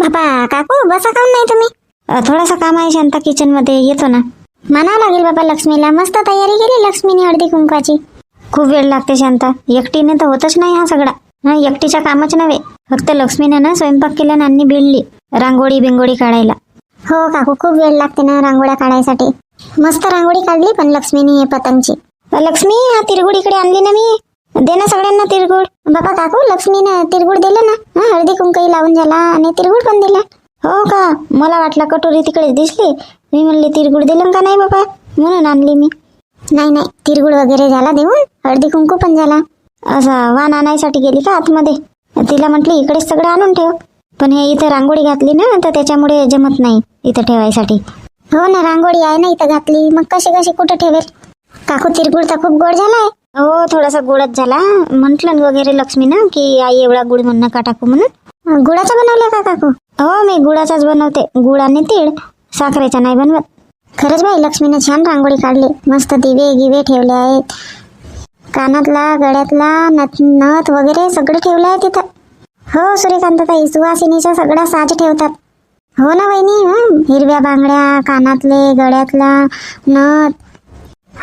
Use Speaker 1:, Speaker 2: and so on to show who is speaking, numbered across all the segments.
Speaker 1: बाबा काकू बसा काम नाही तुम्ही.
Speaker 2: अ, थोडासा काम आहे शांता किचनमध्ये येतो ना.
Speaker 1: म्हणावं लागेल बाबा लक्ष्मीला मस्त तयारी केली लक्ष्मीने हळदी कुंकाची
Speaker 2: खूप वेळ लागते शांता. एकटीने तर होतच नाही हा सगळा. हा एकटीच्या कामच नव्हे. फक्त लक्ष्मीने ना स्वयंपाक केला आणि अन्नी भिडली रांगोळी बिंगोळी काढायला.
Speaker 1: हो काकू खूप वेळ लागते ना रांगोळ्या काढायसाठी. मस्त रांगोळी काढली पण लक्ष्मीने हे पतंगची.
Speaker 2: लक्ष्मी हा तिरगुड इकडे आणली ना मी. दे ना सगळ्यांना तिरगुळ
Speaker 1: बाबा काकू लक्ष्मीने तिरगुळ दिलं ना? हं, हळदी कुंकई लावून झाला आणि तिरगुड पण दिला.
Speaker 2: हो का? मला वाटलं कटोरी तिकडे दिसली. मी म्हणले तिरगुळ दिलं का नाही बाबा? म्हणून आणली मी.
Speaker 1: नाही नाही तिरगुळ वगैरे झाला देऊन हळदी कुंकू पण झाला.
Speaker 2: असं वाण आणायसाठी गेली का आतमध्ये? तिला म्हटली इकडेच सगळं आणून ठेव. पण हे इथं रांगोळी घातली ना तर त्याच्यामुळे जमत नाही इथं ठेवायसाठी.
Speaker 1: हो ना रांगोळी आहे ना इथं घातली. मग कशी कशी कुठं ठेवेल? काकू तिरगुळ तर खूप गोड झालाय.
Speaker 2: हो थोडासा गोडच झाला. म्हटलं वगैरे लक्ष्मी ना की आई एवढा गुड म्हणणं का टाकू म्हणून?
Speaker 1: गुळाचा बनवला का काकू?
Speaker 2: हो मी गुळाचाच बनवते. गुळ आणि तीळ. साखरेचा नाही बनवत.
Speaker 1: खरंच बाई लक्ष्मीने छान रांगोळी काढली. मस्त दिवे गिवे ठेवले आहेत. कानातला गळ्यातला नथ नथ वगैरे सगळं ठेवलं आहे तिथं. हो सूर्यकांतताई सुवासिनीच्या सगळ्या साज ठेवतात. हो ना वहिनी? हिरव्या बांगड्या कानातले गळ्यातला नथ.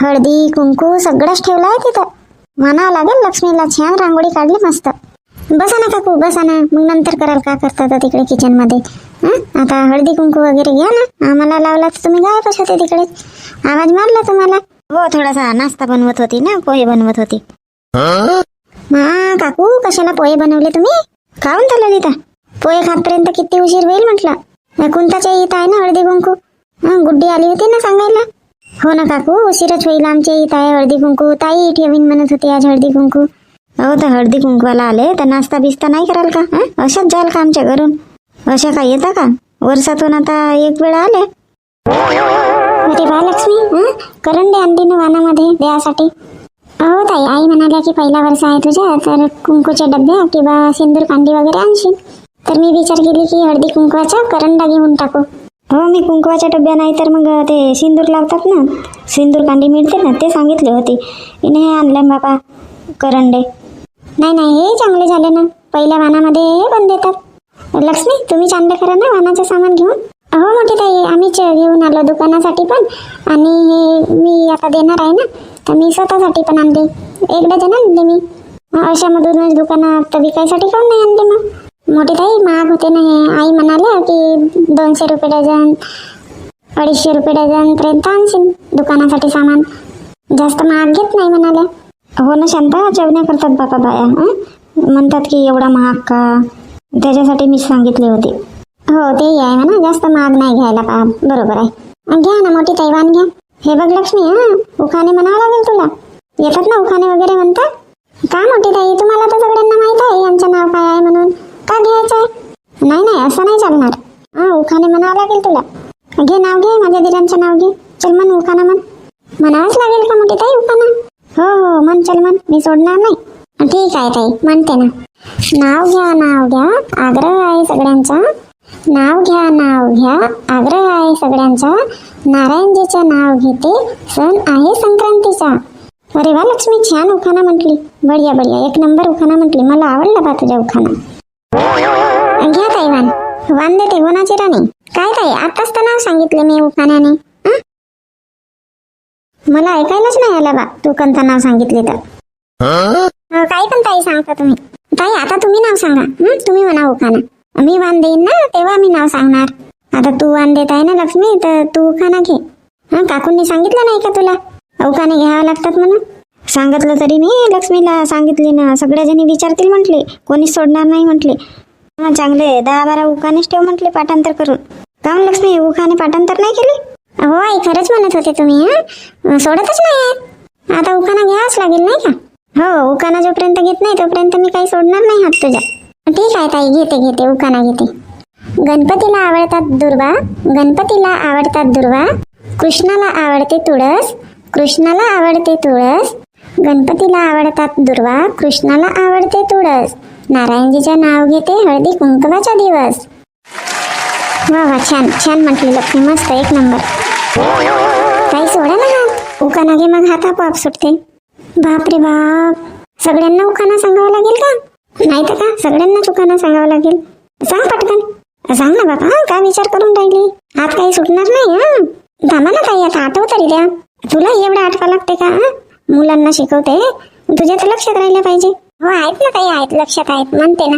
Speaker 1: हळदी कुंकू सगळंच ठेवलं आहे तिथं. म्हणावं लागेल लक्ष्मीला छान रांगोळी काढली मस्त. बसा ना काकू बसा ना. मग नंतर कराल का करता तर तिकडे किचनमध्ये? हं? आता हळदी कुंकू वगैरे घ्या ना. आम्हाला लावला तर तुम्ही गायबच होते तिकडे. आवाज मारला तुम्हाला?
Speaker 2: हो थोडासा नाश्ता बनवत होती ना पोहे बनवत होती.
Speaker 1: मा काकू कशाला पोहे बनवले तुम्ही?
Speaker 2: खाऊन झालं लिता
Speaker 1: पोहे खातपर्यंत किती उशीर होईल म्हटलं? कुंताच्या इथं आहे ना हळदी कुंकू? हं, गुड्डी आली होती ना सांगायला? हो ना काकू उशीरच होईल आमच्या इथं आहे हळदी कुंकू ताई ठेवीन म्हणत होती आज हळदी कुंकू.
Speaker 2: हो तर हळदी कुंकवाला आले तर नाश्ता बिस्ता नाही कराल का? हं? अशाच जाल का आमच्या घरून? अशा काय येता का? वर्षातून आता एक वेळा आले.
Speaker 1: अरे वा लक्ष्मी. हं? करंडे आणली ना वानामध्ये द्यासाठी हो ताई आई म्हणाल्या की पहिला वर्ष आहे तुझ्या तर कुंकूच्या डब्या किंवा सिंदूर कांडी वगैरे आणशील. तर मी विचार केली की हळदी कुंकवाच्या करंडा घेऊन टाकू.
Speaker 2: हो मी कुंकवाच्या डब्या नाही तर मग ते सिंदूर लावतात ना सिंदूर कांडी मिळते ना ते सांगितले होते. हिने हे आणलं बाबा करंडे.
Speaker 1: नाही नाही हे चांगले झाले ना पहिल्या वानामध्ये हे पण देतात. लक्ष्मी तुम्ही चांगले खरं ना वानाचं सामान घेऊन. हो मोठी ताई आम्हीच घेऊन आलो दुकानासाठी पण. आणि हे मी आता देणार आहे ना तर मी स्वतःसाठी पण आणले एक डझन आणले मी. अशामधूनच दुकानात विकायसाठी काऊन नाही आणले मग? मोठी ताई महाग होते ना हे आई म्हणाल्या की दोनशे रुपये डझन अडीचशे रुपये डझन पर्यंत आणशील दुकानासाठी सामान. जास्त महाग घेत नाही म्हणाल्या.
Speaker 2: हो ना शांता जेवण्या करतात बापा बाया म्हणतात की एवढा महाग का? त्याच्यासाठी मी सांगितले होते.
Speaker 1: हो तेही आहे म्हणा जास्त महाग नाही घ्यायला पा बरोबर आहे. घ्या ना मोठी तैवान घ्या. हे बघ लक्ष्मी हा? उखाणे म्हणावं लागेल तुला. येतात ना उखाणे वगैरे म्हणतात? का मोठी ताई तुम्हाला तर सगळ्यांना माहीत आहे यांचं नाव काय आहे म्हणून. का घ्यायचं? आहे नाही नाही असं नाही चालणार हा उखाणे म्हणावं लागेल तुला. घे नाव घे माझ्या दिरांचं नाव घे. चल म्हण उखाणा म्हण. म्हणावंच लागेल का मोठी ताई उखाणा? हो हो म्हण चल म्हण. मी सोडणार नाही. ठीक आहे ताई म्हणते ना. नाव घ्या नाव घ्या. आग्रह आहे सगळ्यांचा. नाव घ्या नाव घ्या. आग्रह आहे सगळ्यांचा. नारायणजीचं नाव घेते. सण आहे संक्रांतीचा. अरे वा लक्ष्मी छान उखाणा म्हटली. बढिया बढिया. एक नंबर उखाणा म्हटली. मला आवडला बा तुझ्या उखाणा. घ्या ताई वान वान देते राणी. काय ताई आताच तर नाव सांगितले मी उखाण्याने मला ऐकायलाच नाही आलं बा तू कोणतं नाव सांगितले तर. काय काही पण ताई सांगता तुम्ही. ताई आता तुम्ही नाव सांगा. तुम्ही म्हणा उखाना मी वान देईन ना तेव्हा मी नाव सांगणार. आता तू वान देत आहे ना लक्ष्मी तर तू उखाना घे. काकूंनी सांगितलं नाही का तुला? उखाने घ्यावं लागतात म्हणून?
Speaker 2: सांगितलं तरी मी लक्ष्मीला सांगितले ना. सगळ्याजणी विचारतील म्हटले. कोणीच सोडणार नाही म्हटले. हा चांगले दहा बारा उखानेच ठेव म्हटले पाठांतर करून. काऊन लक्ष्मी उखाने पाठांतर नाही केले?
Speaker 1: हो आई खरंच म्हणत होते तुम्ही सोडतच नाही आता उखाना घ्यावाच लागेल नाही का? हो उखाना जोपर्यंत घेत नाही तोपर्यंत मी काही सोडणार नाही हात तुझा ठीक आहे ताई घेते घेते उखाना घेते. गणपतीला आवडतात दुर्वा गणपतीला आवडतात दुर्वा. कृष्णाला आवडते तुळस कृष्णाला आवडते तुळस गणपतीला आवडतात दुर्वा कृष्णाला आवडते तुळस. नारायणजीचे नाव घेते हळदी कुंकवाचा दिवस. वा वा छान छान म्हटली लक्ष्मी मस्त एक नंबर. काही सोडा ना हात. उकाना घे मग हात आपोआप सुटते. बाप रे बाप. सगळ्यांना उखाणा सांगावं लागेल का? नाही तर का? सगळ्यांनाच उखाणा सांगावं लागेल. सांग पटकन. सांग ना बाबा काय विचार करून राहिली? हात काही सुटणार नाही हा. थांबा ना ताई आता आठव तरी द्या तुला एवढं आठवा लागते का मुलांना शिकवते. तुझ्या तर लक्षात राहिलं पाहिजे. हो आहेत ना काही आहेत लक्षात आहेत. म्हणते ना.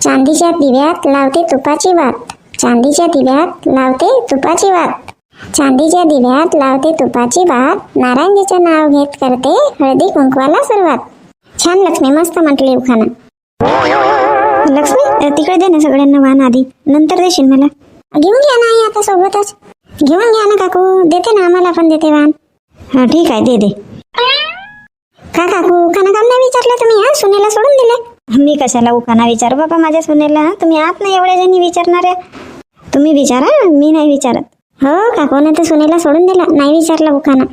Speaker 1: चांदीच्या दिव्यात लावते तुपाची वात. चांदीच्या दिव्यात लावते तुपाची वात. चांदीच्या दिव्यात लावते तुपाची वात. नारायणजीचं नाव घेत करते हळदी कुंकवाला सुरुवात. छान लक्ष्मी मस्त म्हटली उखाना.
Speaker 2: लक्ष्मी तिकडे दे ना सगळ्यांना वाहन आधी. नंतर देशील मला.
Speaker 1: घेऊन घ्या ना आता सोबतच. घेऊन घ्या ना काकू. देते ना आम्हाला पण देते वाहन.
Speaker 2: हा ठीक आहे दे दे.
Speaker 1: का काकू खाना काम नाही विचारलं तुम्ही हा? सुनेला सोडून दिले.
Speaker 2: मी कशाला उखाना विचारू बाबा माझ्या सुनेला? तुम्ही आत नाही एवढ्या जणी विचारणाऱ्या तुम्ही विचारा मी नाही विचारत.
Speaker 1: हो काकूने तर सुनेला सोडून दिला? नाही विचारलं उखाना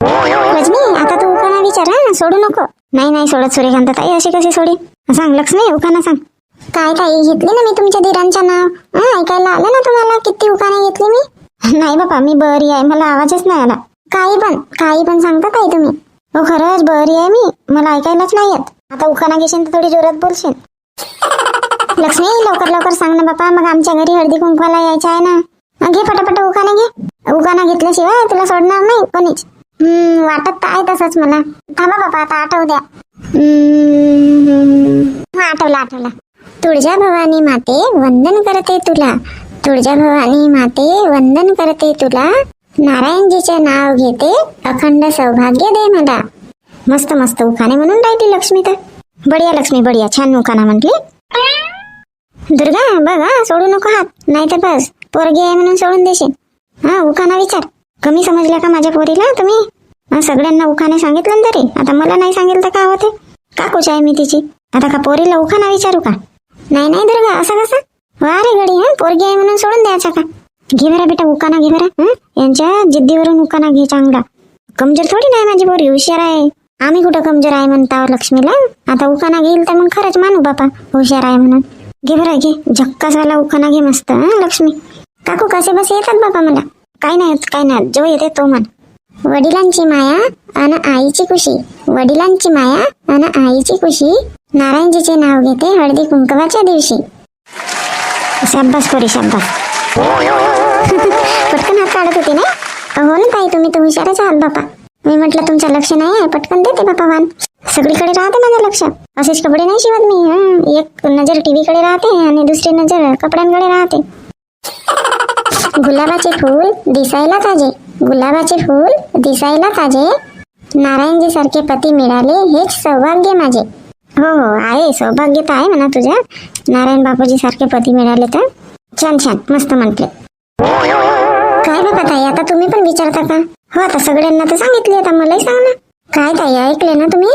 Speaker 1: रजनी आता तू उखाना विचार हा? सोडू नको. नाही नाही सोडत सूर्यकांत ताई अशी कशी सोडी?
Speaker 2: सांग लक्ष्मी उखाना सांग.
Speaker 1: काय ताई घेतली ना मी तुमच्या दिरांच्या नाव. हा ऐकायला आलं ना तुम्हाला किती उखाणे घेतली मी?
Speaker 2: नाही बाबा मी बरी आहे मला आवाजच नाही आला.
Speaker 1: काही पण काही पण सांगता ताई तुम्ही.
Speaker 2: हो खरंच बरी आहे मी. मला ऐकायलाच नाही येत. आता उखाना घेशील तर थोडी जोरात बोलशील.
Speaker 1: लक्ष्मी लवकर लवकर सांग ना बापा. मग आमच्या घरी हळदी कुंकवाला यायचं आहे ना. घे पटापट उखाना घे. उखाना घेतल्याशिवाय तुला सोडणार नाही कोणीच. हम्म, वाटत तर आहे तसंच मला. थांबा बापा आता आठवू द्या हा आठवला आठवला. तुळजा भवानी माते वंदन करते तुला. तुळजा भवानी माते वंदन करते तुला. नारायणजीचे नाव घेते अखंड सौभाग्य दे मला.
Speaker 2: मस्त मस्त उखाणे म्हणून राहिली लक्ष्मी तर. बढिया लक्ष्मी बढिया छान उखाणा म्हटली.
Speaker 1: दुर्गा बघ हा सोडू नको हात नाही तर बस पोरगी आहे म्हणून सोडून देशील. हा उखाना विचार.
Speaker 2: कमी समजल्या का माझ्या पोरीला तुम्ही? सगळ्यांना उखाणे सांगितलं ना तरी. आता मला नाही सांगेल तर काय होते? काकूच आहे मी तिची. आता का पोरीला उखाणा विचारू का?
Speaker 1: नाही नाही दुर्गा असं कसं? वा रे गडी हा पोरगी आहे म्हणून सोडून द्यायचा का?
Speaker 2: घे बरा बेटा उखाणा घे बरा? यांच्या जिद्दीवरून उखाणा घे चांगला. कमजोर थोडी नाही माझी पोरी हुशार आहे. आम्ही कुठं कमजोर आहे म्हणता लक्ष्मीला? आता उखाणा घेईल तर मग खरंच मानू बापा हुशार आहे म्हणून. घे बरा घे. झक्कासाला उखाणा घे मस्त हं, लक्ष्मी.
Speaker 1: काकू कसे बसे येतात बाबा मला?
Speaker 2: काय नाही काय नाही जो येते तो मान
Speaker 1: वडिलांची माया अन आईची खुशी. वडिलांची माया अन आईची खुशी. नारायणजीचे नाव घेते हळदी कुंकवाच्या दिवशी.
Speaker 2: शाब्बास पोरी शाब्बास
Speaker 1: पटकन हात काढत होते ना? हो ना ताई तुम्ही तर हुशारच आहात बापा. मी म्हटलं तुमचं लक्ष नाही आहे पटकन देते बापा वान. सगळीकडे राहते माझं लक्ष. असेच कपडे नाही शिवत मी एक नजर टीव्हीकडे राहते आणि दुसरी नजर कपड्यांकडे राहते. गुलाबाचे फूल दिसायला ताजे. गुलाबाचे फूल दिसायला ताजे. नारायणजी सारखे पती मिळाले हेच सौभाग्य माझे. हो हो आहे सौभाग्य तर आहे म्हणा तुझ्या. नारायण बापूजी सारखे पती मिळाले तर? छान छान मस्त म्हटले. काय बाबा ताई आता तुम्ही पण विचारता का? हो आता सगळ्यांना तर सांगितले आता मलाही सांग ना. काय ताई ऐकले ना तुम्ही?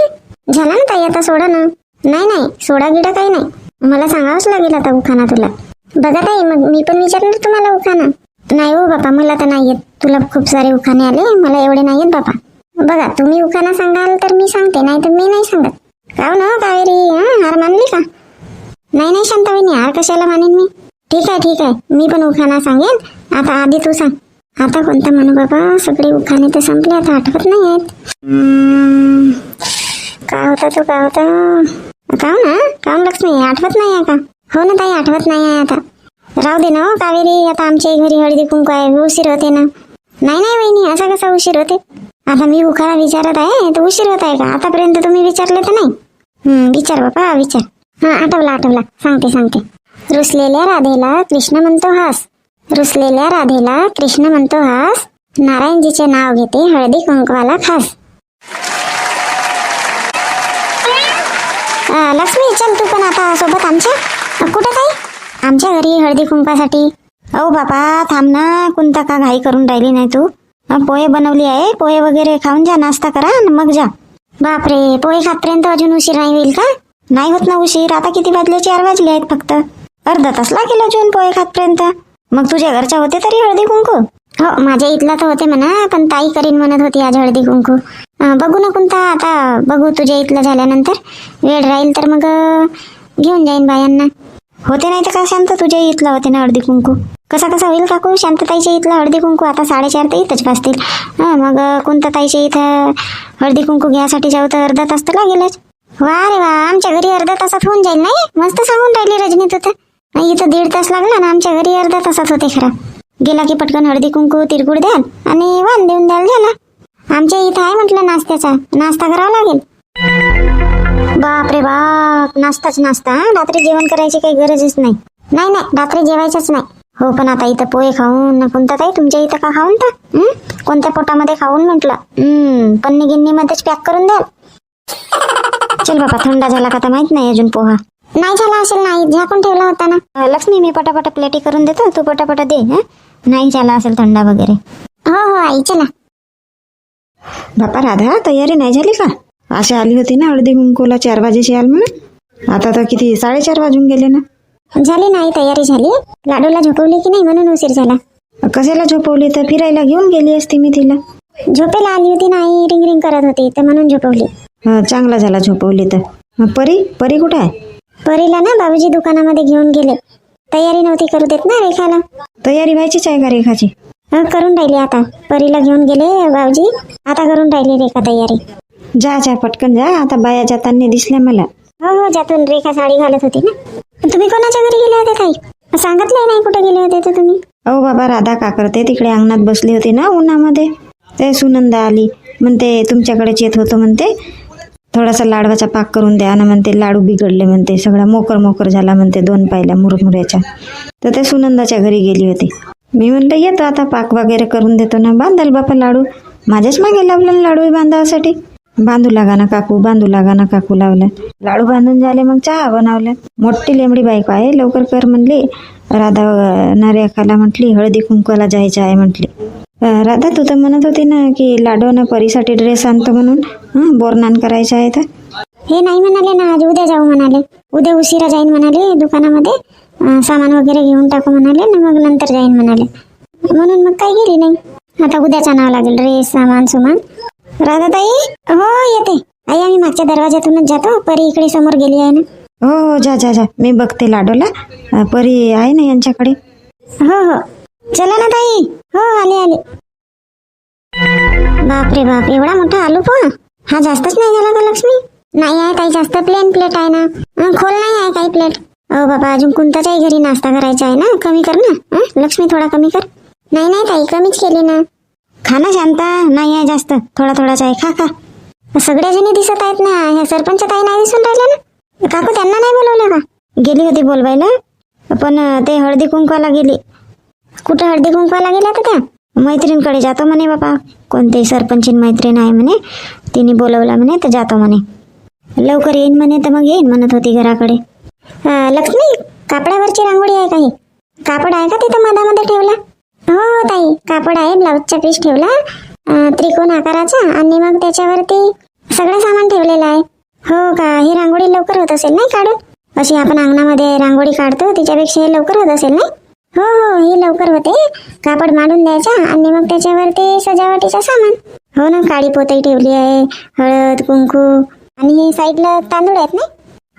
Speaker 1: झाला ना ताई आता सोडा ना. नाही नाही सोडा गिडा काही नाही. मला सांगावंच लागेल आता उखाना तुला. बघा ताई मग मी पण विचारणार तुम्हाला उखाना. नाही हो बापा मला तर नाही येत. तुला खूप सारे उखाणे आले मला एवढे नाही येत बापा. बघा तुम्ही उखाना सांगाल तर मी सांगते नाही तर मी नाही सांगत. काव ना हो कावेरी हार मानली का? नाही नाही शांताबाईनी हार कशाला मानेन मी? ठीक आहे ठीक आहे. मी पण उखाणा सांगेन. आता आधी तू सांग. आता कोणता म्हणू बाबा? सगळे उखाणे तर संपले आता आठवत नाही आहेत काय होता तो काय होता? काव ना काम लक्ष्मी आठवत नाही आहे का? हो ना ताई आठवत नाही आहे आता. राहू दे ना हो कावेरी. आता आमच्या घरी हळदी कुंकू आहे उशीर होते ना. नाही नाही वहिनी असा कसा उशीर होते? आता मी उखाणा विचारत आहे तर उशीर होत आहे का? आतापर्यंत तुम्ही विचारले तर नाही. विचार बाबा विचार. हा आठवला आठवला. सांगते सांगते. रुसलेल्या राधेला कृष्ण म्हणतो हास. रुसलेल्या राधेला कृष्ण म्हणतो हास. नारायणजीचे नाव घेते हळदी कुंकवाला खास. लक्ष्मी चल तू पण आता सोबत आमच्या. कुठं काय आमच्या घरी हळदी कुंकवासाठी.
Speaker 2: अहो बापा थांब ना. कोणता का घाई करून राहिली नाही तू. पोहे बनवली आहे. पोहे वगैरे खाऊन जा नाश्ता करा आणि मग जा.
Speaker 1: बापरे पोहे खातपर्यंत अजून उशीर नाही होईल का?
Speaker 2: नाही होत ना उशीर. आता किती वाजले? चार वाजले आहेत फक्त. अर्धा तास लागेल अजून पोहे खातपर्यंत. मग तुझ्या घरच्या होते तरी हळदी कुंकू?
Speaker 1: हो माझ्या इथला तर होते म्हणा पण ताई करीन म्हणत होती आज हळदी कुंकू. बघू ना कोणता आता बघू तुझ्या इथलं झाल्यानंतर. वेळ राहील तर मग घेऊन जाईन बायांना.
Speaker 2: होते नाही तर का शांत? तुझ्या इथला होते ना हळदी कुंकू. कसा कसा होईल काकू? शांतताईच्या इथला हळदी कुंकू आता साडेचार तर इथंच वाजतील हं, मग कोणत्या ताईच्या इथं हळदी कुंकू घ्यायसाठी जाऊ तर अर्धा तास तर लागेलच.
Speaker 1: वा रे वा आमच्या घरी अर्ध्या तासात होऊन जाईल नाही? मस्त सांगून राहिली रजनी तू तर.
Speaker 2: इथं दीड तास लागला ना आमच्या घरी अर्धा तासात होते खरा. गेला की पटकन हळदी कुंकू तिरकुड द्याल आणि वाण देऊन द्याल झाला आमच्या इथं आहे म्हटलं नाश्त्याचा. नाश्ता करावा लागेल. बाप रे बाप नाश्ताच नाश्ता रात्री जेवण करायची काही गरजच नाही. नाही नाही रात्री जेवायचंच नाही. हो पण आता इथं पोहे खाऊन ना कोणता ताई तुमच्या इथं का खाऊन तर कोणत्या पोटामध्ये खाऊन म्हटलं? हम्म पन्नी गिन्नीमध्येच पॅक करून द्याल. चल बाबा थंडा झाला का तर माहीत नाही अजून पोहा. नाही झाला असेल नाही. झाकून ठेवला होता ना. लक्ष्मी मी पटापट प्लेटी करून देतो. तू पटापट दे हं? नाही झाला असेल थंडा वगैरे.
Speaker 1: हो हो आई चला.
Speaker 3: बापा राधा तयारी नाही झाली का? अशी आली होती ना हळदी कुंकूला चार वाजेची आल म्हणून. आता तर किती साडेचार वाजून गेले ना.
Speaker 1: झाली नाही तयारी झाली. लाडूला झोपवली की नाही म्हणून उशीर झाला.
Speaker 3: कशाला झोपवली? तर फिरायला घेऊन गेली असती मी तिला.
Speaker 1: झोपेला आली होती नाही रिंग रिंग करत होती तर म्हणून झोपवली.
Speaker 3: चांगला झाला झोपवली तर. परी? परी कुठं आहे?
Speaker 1: परीला ना बाबूजी दुकानामध्ये घेऊन गेले. तयारी नव्हती करू देत ना रेखाला.
Speaker 3: तयारी व्हायचीच आहे का रेखाची?
Speaker 1: हं, करून राहिली आता. परीला घेऊन गेले बाबूजी. आता करून राहिली रेखा तयारी.
Speaker 3: जा जा पटकन जा. आता बाया जाताना दिसल्या मला.
Speaker 1: हो हो ज्यातून रेखा साडी घालत होती ना. तुम्ही कोणाच्या घरी गेले होते ताई? सांगितलंय नाही कुठे गेले होते तर तुम्ही?
Speaker 3: अहो बाबा राधा का करते तिकडे अंगणात बसली होती ना उन्हामध्ये. ते सुनंदा आली. म्हणते तुमच्याकडेच येत होतो म्हणते. थोडासा लाडवाचा पाक करून द्या ना म्हणते लाडू बिघडले म्हणते सगळा मोकर मोकर झाला म्हणते दोन पायल्या मुरमुऱ्याच्या. तर ते सुनंदाच्या घरी गेली होती. मी म्हणलं येतो आता पाक वगैरे करून देतो ना बांधाल बापा लाडू. माझ्याच मागे लावलं ना लाडू बांधावासाठी. बांधू लागा ना काकू बांधू लागा ना काकू लावल्या लाडू बांधून झाले मग चहा बनवल्या मोठी लेंबडी बायको आहे लवकर कर म्हणली. राधा नार्याकाला म्हटली हळदी कुंकवाला जायचं आहे म्हटली. राधा तू तर म्हणत होती ना की लाडूनं परीसाठी ड्रेस आणतो म्हणून. हं, बोरनान करायचं आहे तर.
Speaker 1: हे नाही म्हणाले ना आज उद्या जाऊ म्हणाले. उद्या उशिरा जाईन म्हणाले दुकानामध्ये. अं, सामान वगैरे घेऊन टाकू म्हणाले ना मग नंतर जाईन म्हणाले. म्हणून मग काही गेली नाही. आता उद्याच आणावं लागेल ड्रेस सामान सुमान. राधाताई हो येते. आई आम्ही मागच्या दरवाज्यातूनच जातो. परी इकडे समोर गेली आहे ना.
Speaker 3: हो हो जा जा जा. मी बघते लाडूला. अं, परी आहे ना यांच्याकडे?
Speaker 1: हो हो. चला ना ताई हो आले आले. बापरे बाप एवढा मोठा आलू पोहा हा जास्तच नाही झाला का लक्ष्मी? नाही आहे काही जास्त प्लेन प्लेट आहे ना. अं, खोल नाही आहे काही प्लेट अहो बाबा अजून कोणताच्याही घरी नाश्ता करायचा आहे ना? कमी कर ना. अं, लक्ष्मी थोडा कमी कर. नाही नाही ताई कमीच केली ना.
Speaker 2: खा ना शांता. नाही आहे जास्त. थोडा थोडाच आहे. खा खा.
Speaker 1: सगळ्या जणी दिसत आहेत ना. ह्या सरपंच ताई नाही दिसून राहिल्या ना? काकू त्यांना नाही बोलवलं का?
Speaker 2: गेली होती बोलवायला. पण अं, ते हळदी कुंकवाला गेली.
Speaker 1: कुठं हळदी कुंकवायला गेल्या तर त्या?
Speaker 2: मैत्रीणकडे जातो म्हणे बाबा कोणते सरपंचीन मैत्रीण आहे म्हणे. तिने बोलवला म्हणे तर जातो म्हणे. लवकर येईन म्हणे तर मग येईन म्हणत होती घराकडे.
Speaker 1: लक्ष्मी कापडावरची रांगोळी आहे काही? कापड आहे का तिथं मधामध्ये ठेवला? हो हो ताई कापड आहे ब्लाऊजचा पीस ठेवला. त्रिकोण आकाराचा आणि मग त्याच्यावरती सगळं सामान ठेवलेलं आहे. हो का? ही रांगोळी लवकर होत असेल नाही काढून? अशी आपण अंगणामध्ये रांगोळी काढतो तिच्यापेक्षा हे लवकर होत असेल नाही? हो हो हे लवकर होते. कापड मांडून द्यायचा आणि मग त्याच्यावरती सजावटीचं सामान. हो ना काळी पोतई ठेवली आहे हळद कुंकू आणि हे साईडला तांदूळ आहेत ना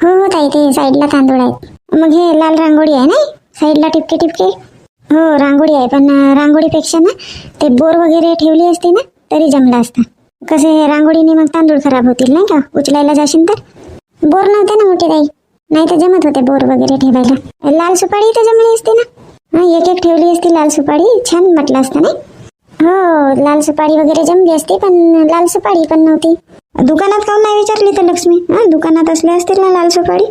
Speaker 1: हो हो ताई ते साईडला तांदूळ आहेत. मग हे लाल रांगोळी आहे ना साईडला टिपके टिपके हो रांगोळी आहे पण रांगोळीपेक्षा ना ते बोर वगैरे ठेवली असती ना तरी जमलं असतं. कसे रांगोळीने मग तांदूळ खराब होतील नाही का? उचलायला जाशील तर? बोर नव्हते ना मोठी ताई? नाही तर जमत होते बोर वगैरे ठेवायला. लाल सुपारी तर जमली असते ना? एक एक ठेवली असती लाल सुपारी. छान म्हटलं असतं नाही? हो लाल सुपारी वगैरे जमली असती पण लाल सुपारी पण नव्हती.
Speaker 2: दुकानात काऊन नाही विचारली तर लक्ष्मी? हा दुकानात असले असतील ना लाल सुपारी?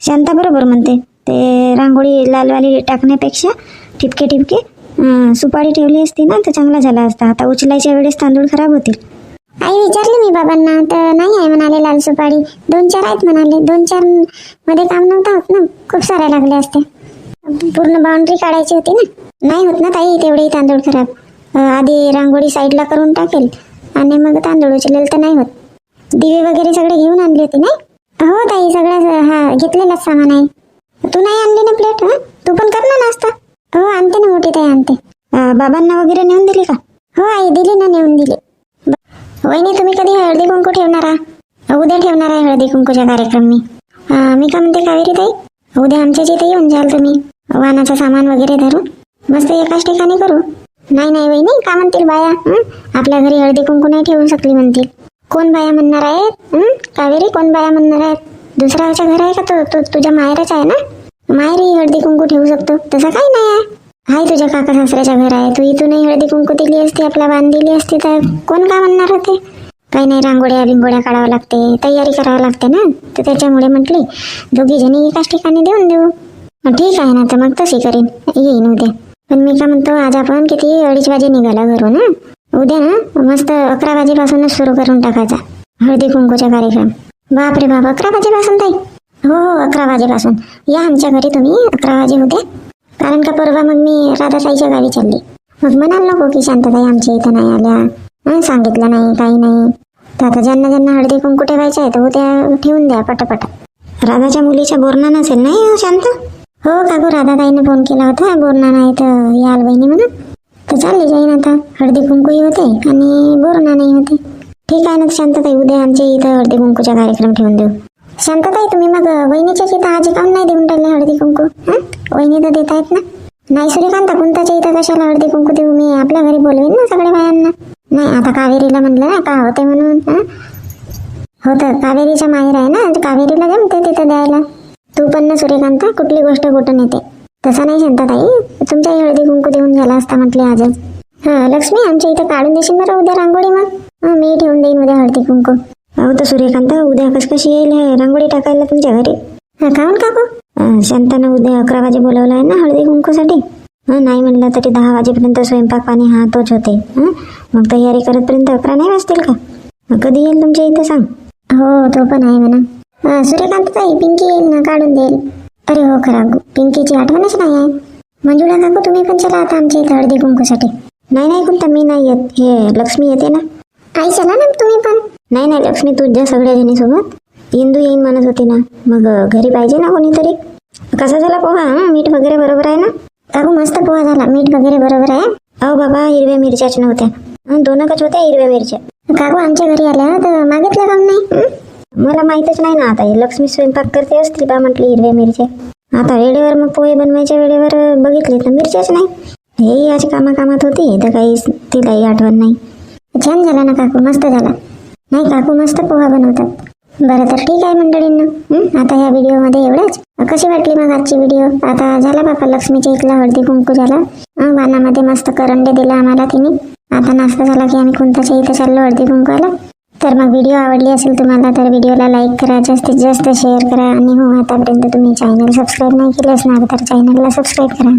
Speaker 2: शांता बरोबर म्हणते. ते रांगोळी लालवाली टाकण्यापेक्षा ठिपके ठिपके सुपारी ठेवली असती ना तर चांगला झाला असता. आता उचलायच्या वेळेस तांदूळ खराब होतील.
Speaker 1: आई विचारली मी बाबांना तर नाही आहे म्हणाले लाल सुपारी. दोन चार आहेत म्हणाले. दोन चारमध्ये काम नव्हतं होत ना. खूप साऱ्या लागले असते पूर्ण बाउंड्री काढायची होती ना? नाही होत ना ताई तेवढेही तांदूळ खराब. आधी रांगोळी साईडला करून टाकेल. आणि मग तांदूळ उचलेल तर नाही होत. दिवे वगैरे सगळे घेऊन आणली होती नाही? हो ताई सगळं हा घेतलेलाच सामान आहे. तू नाही आणली ना प्लेट हा? तू पण कर ना नाश्ता. हो आणते ना मोठी ताई आणते.
Speaker 2: बाबांना वगैरे नेऊन दिली का?
Speaker 1: हो आई दिली ना नेऊन दिली. वहिनी तुम्ही कधी हळदी कुंकू ठेवणार? आहात उद्या ठेवणार आहे हळदी कुंकूचा कार्यक्रम मी. मी का म्हणते कावेरी ताई? उद्या आमच्या इथे येऊन जाल तुम्ही. वाहनाचं सामान वगैरे धरून मस्त एकाच ठिकाणी करू. नाही नाही वहिनी का म्हणतील बाया? आपल्या घरी हळदी कुंकू नाही ठेवू शकली म्हणतील. कोण बाया म्हणणार आहेत? कावेरी कोण बाया म्हणणार आहेत? दुसऱ्याच्या घर आहे का तो, तो तुझ्या माहेरच आहे ना? माहेरी हळदी कुंकू ठेवू शकतो. तसं काही नाही आहे. हाय तुझ्या काका सासऱ्याच्या घर आहे. तू इथूनही हळदी कुंकू दिली असती आपला बांध दिली असती तर कोण काय म्हणणार होते? काही नाही रांगोळ्या बिंगोळ्या काढावं लागते तयारी करावं लागते ना? तर त्याच्यामुळे म्हटली दोघी जणी एकाच ठिकाणी देऊन देऊ. ठीक आहे ना तर मग तशी करीन. येईन उद्या. पण मी काय म्हणतो आज आपण किती अडीच वाजे निघाला घरून ना उद्या ना मस्त अकरा वाजेपासूनच सुरू करून टाकायचा. हळदी कुंकूचा कार्यक्रम. बापरे बाप अकरा वाजेपासून ताई? हो हो अकरा वाजेपासून. या आमच्या घरी तुम्ही अकरा वाजे उद्या. कारण का परवा मग मी राधाताईच्या गावी चालली. मग म्हणाल नको की शांतताई आमच्या इथं नाही आल्या. सांगितलं नाही काही नाही. तर आता ज्यांना ज्यांना हळदी कुंकू ठेवायचं आहे तर उद्या ठेवून द्या पटापट. राधाच्या मुलीच्या बोरणा नसेल नाही शांत? हो काकू राधाताईने फोन केला होता. बोरणा नाही तर याल बहिणी म्हणून. तर चालली जाईन आता. हळदी कुंकूही होते आणि बोरणा नाही होते. ठीक आहे ना शांतताई उद्या आमच्या इथं हळदी कुंकूचा कार्यक्रम ठेवून देऊ. शांतताई तुम्ही मग वहिनीच्या इथं आजी काऊन नाही देऊन राहिले हळदी कुंकू? हां? वहिनी तर देत आहेत ना? नाही सूर्यकांत कुंताच्या इथं कशाला हळदी कुंकू देऊ? मी आपल्या घरी बोलवेन ना सगळ्या बायांना. नाही आता कावेरीला म्हणलं ना का होते म्हणून. हो? तर कावेरीच्या माहेर आहे ना कावेरीला जमते तिथं द्यायला. तू पण ना सूर्यकांत कुठली गोष्ट कुठं नेते. तसं नाही शांताताई तुमच्या हळदी कुंकू देऊन झाला असता म्हटले आजच हा लक्ष्मी आमच्या इथं काढून देशील बरं उद्या रांगोळी मग? मी ठेवून देईन उद्या हळदी कुंकू. अहो तर सूर्यकांत उद्या कस कशी येईल हे रांगोळी टाकायला तुमच्या घरी? हा काऊन काकू? शांतानं उद्या अकरा वाजे बोलवलं आहे ना हळदी कुंकूसाठी? हं, नाही म्हणलं तरी दहा वाजेपर्यंत स्वयंपाक पाणी हा तोच होते. मग तयारी करतपर्यंत अकरा नाही वाजतील का? मग कधी येईल तुमच्या इथं सांग. हो तो पण आहे म्हणा. सूर्यकांत ताई पिंकी काढून देईल. अरे हो खरा पिंकीची आठवणच नाही आहे. मंजुळा काकू तुम्ही पण चला आता आमच्या इथं हळदी कुंकूसाठी. नाही नाही कोणता मी नाही येत. हे लक्ष्मी येते ना? आई चला ना तुम्ही पण. नाही नाही लक्ष्मी तुझ्या सगळ्या जणीसोबत इंदू येईन म्हणत होती ना. मग घरी पाहिजे ना कोणीतरी? कसा झाला पोहा मीठ वगैरे बरोबर आहे ना? काकू मस्त पोहा झाला. मीठ वगैरे बरोबर आहे. अहो बाबा हिरव्या मिरच्याच नव्हत्या हं, दोनच होत्या हिरव्या मिरच्या. काकू आमच्या घरी आल्या तर मागितलं काम नाही? मला माहीतच नाही ना आता. हे लक्ष्मी स्वयंपाक करते असतील बा म्हटली हिरव्या मिरच्या. आता वेळेवर मग पोहे बनवायच्या वेळेवर बघितले तर मिरच्याच नाही. हे याची कामाकामात होती तर काही तिलाही आठवण नाही. छान झाला ना काकू मस्त झाला. नाही काकू मस्त पोहा बनवतात. बरं तर ठीक आहे मंडळींना. आता या व्हिडिओमध्ये एवढंच. कशी वाटली मग आजची व्हिडिओ? आता झाला बापा लक्ष्मीच्या इथला हळदी कुंकू झाला. हं, वानामध्ये मस्त करंडे दिला आम्हाला तिने. आता नाश्ता झाला की आम्ही कोणत्याच्या इथं चाललो हळदी कुंकवाला? तर मग व्हिडिओ आवडली असेल तुम्हाला तर व्हिडिओला लाईक करा जास्तीत जास्त शेअर करा. आणि हो आतापर्यंत तुम्ही चॅनल सबस्क्राईब नाही केले असणार तर चॅनलला सबस्क्राईब करा.